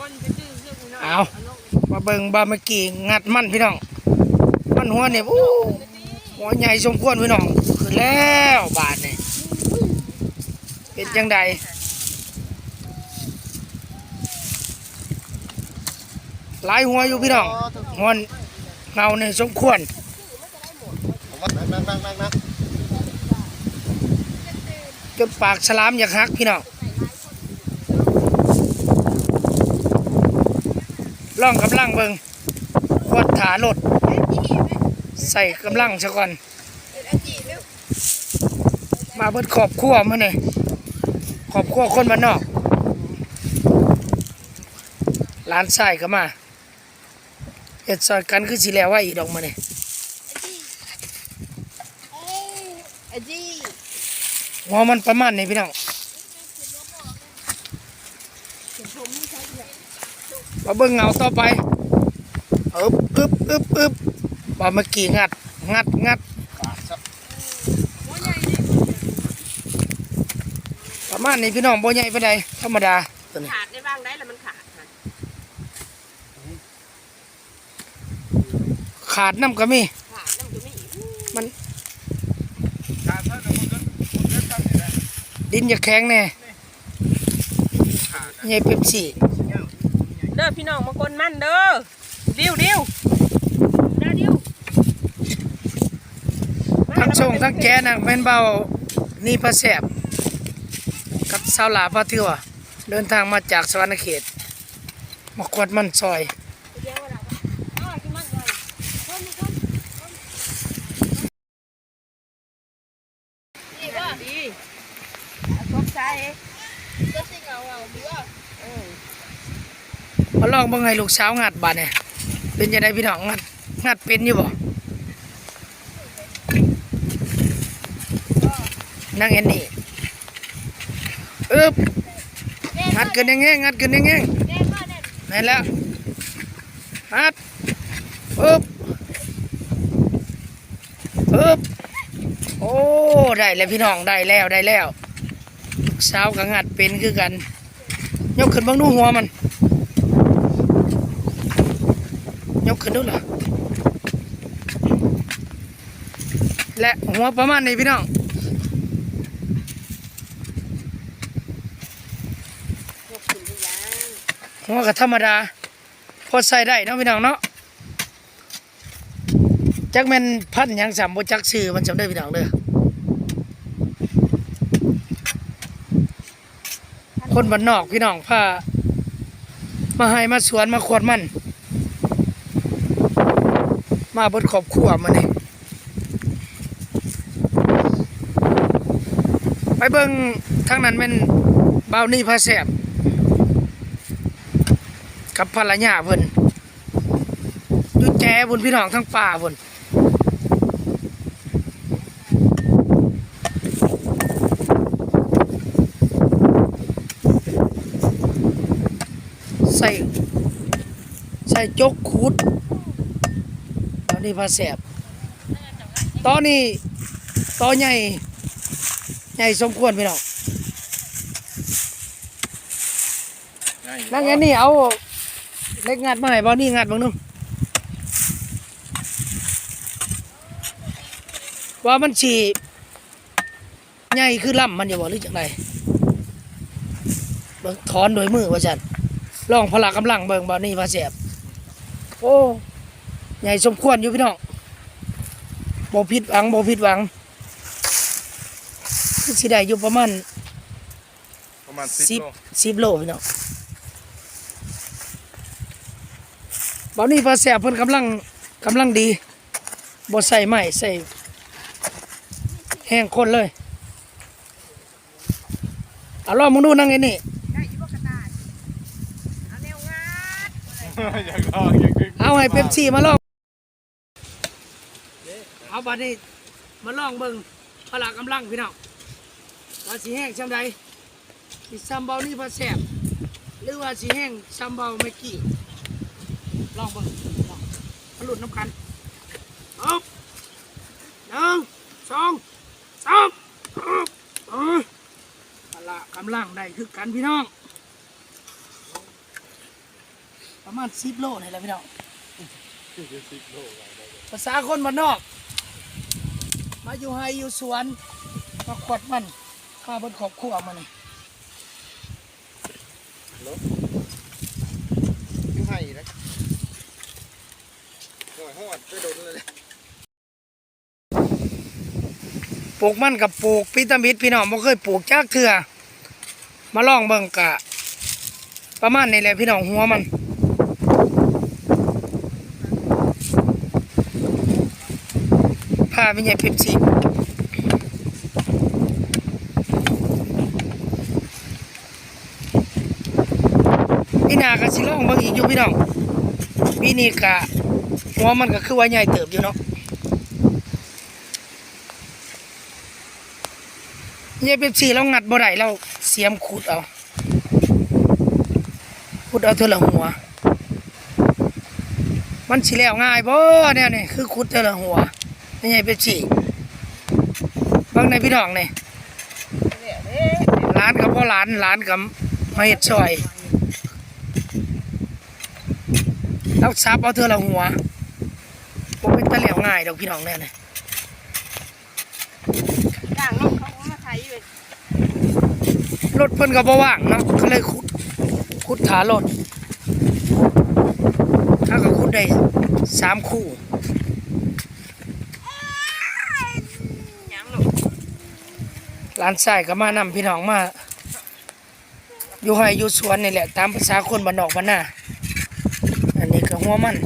คนจะดื้อเรื่องน้อยเอามาเบิ่งบาเมื่อกี้งัดมันพี่น้อง มันหัวเนี่ยโอ้หัวใหญ่สมควรพี่น้องขึ้นแล้วบาทเนี่ยเป็นจังใดหลายหัวอยู่พี่น้องหัวเงาเนี่ยสมควรนั่งนั่งนั่งนั่งนั่งจนปากฉลามอยากหักพี่น้อง ล่องกำลังเบิงกดถารถใส่กำลังซะก่อน มาเบิดขอบครัวมาเนี่ยขอบครัวคนบ้านนอกร้านใส่ก็มาเฮ็ดซอยกันคือสิแล้วไว้อีดอกมาเนี่ยไอ้จีหัวมันประมาณนี้พี่น้อง มาเบิ่งเงาต่อไปอึบอึบอึบอึบว่าเมื่อกี้งัด งัดงัดหัวใหญ่นี่ประมาณนี้พี่น้องบ่ใหญ่ปานใดธรรมดาตัวนี้ขาดได้บ้างได้แล้วมันขาดค่ะขาดน้ำก็มีขาดนั่นก็ไม่อีกการท่านคนนั้นคนนั้นทำนี่แหละดินอย่าแข็งแน่ใหญ่เป๊ปซี่ เด้อพี่น้องมากนมันเด้อดิวดิวเด้อดิวทั้งส่งทั้งแกน่ะแม่นเบานี่พระแสบกับสาวหลาพระเทือเดินทางมาจากสวรรณเขตมากวดมันซอยเดี๋ยวเราอ๋อกินมันเลยคนคนดีป่ะดีตกใจก็สิเงาเงาดีป่ะเออ มาลองเบิ่งให้ลูกสาวงัดบาดเนี่ยเป็นยังไงพี่น้องงัดงัดเป็นอยู่บ่นั่งเอ็นนี่อึบงัดขึ้นยังไงงัดขึ้นยังไงแน่ป่ะแน่นั่นแล้วงัดอึบอึบโอ้ได้แล้วพี่น้องได้แล้วได้แล้วสาวก็งัดเป็นคือกัน ยกขึ้นบ้างดูหัวมัน ยกขึ้นดูล่ะและหัวประมาณนี้พี่น้องหัวก็ธรรมดา พอใส่ได้เนาะพี่น้องเนาะจักแม่นพันธุ์ยังสามบ่จักชื่อมันจำได้พี่น้องเด้อคนบ้านนอกพี่น้องพามาให้มาสวนมาขวดมัน มาเบดครอบครัวมานี่ไปเบิ่งทางนั้นแม่นบาวนี่พาแสบกับภรรยาเพิ่นอยู่แจบนพี่น้องทั้งป่าเพิ่นใส่ ใส่จกขุด นนี้พาแสบตอนนี้ตอใหญ่ใหญ่สมควรพี่น้องนั่งไงนี่เอาเล็กงัดมาให้บ่นี่งัดบางนู่นว่ามันฉีใหญ่คือล่ำมันอย่าบอกหรือจังไดเบิ่งถอนโดยมือว่าจันลองพละกำลังเบิ่งบ่นี่ว่าแสบโอ้ ใหญ่สมควรอยู่พี่น้องบ่ผิดหวังบ่ผิดหวังคือสิได้อยู่ประมาณประมาณสิสิบบสิบโลพี่น้องบอนี่ปลาแสบเพิ่นกำลังกำลังดีบ่ใส่ไม้ใส่แห้งคนเลยเอาลองมึงดูนั่งไอ้นี่ได้ยี่ปกระดาษเอาแนวงัดอยากลองอยากดึงเอาให้เป๊ปซี่มาลอง เอาบัดนี้มาลองเบิ่งพละกำลังพี่น้องว่าสิแห้งซำใดสิซ้ำเบานี่ปลาแสบหรือว่าสิแห้งซ้ำเบาเมื่อกี้ลองเบิ่งลองมาลุ้นน้ำกันเอาหนึ่งสองสามเออพละกำลังได้คือกันพี่น้อง ประมาณสิบโลนี่แหละพี่น้องภาษาคนบ้านนอก มาอยู่ไฮอยู่สวนมาขวดมันข้าบนขอบครัวมันนี่อยู่ให้นะห่วยหอดไปโดนเลยปลูกมันกับปลูกพิตามิดพี่น้องบ่เคยปลูกจากเถื่อมาลองเบิ่งกะ ประมาณนี้แหละพี่น้องหัวมัน พาไปใหญ่เพ็บซีพี่นากะสิลองเบิ่งอีกอยู่พี่น้องปีนี้กะหัวมันก็คือว่าใหญ่เติบอยู่เนาะยายเป๊ปซี่เรางัดบ่ได้เราเสียมขุดเอาขุดเอาเท่าละหัวมันสิแล้วง่ายบ่เนี่ยนี่คือขุดเท่าละหัว ไม่ใช่เป๊ปซี่เบางในพี่น้องนี่ร้านกับพ่อร้านร้านกับมาเฮ็ดซอยเราซับเอาเท่าละหัวบ่เป็นตะแล้วง่ายดอกพี่น้องแน่นี่ด่างเนาะเขามาไทยอยู่รถเพิ่นก็บ่ว่างเนาะก็เลยขุดขุดขารถถ้าก็ขุดได้สามคู่ ยังหรอก ร้านใส่ก็มานำพี่น้องมา อยู่ห้อยู่สวนนี่แหละ ตามภาษาคนบ้านนอกบ้านนาอันนี้ก็หัวมัน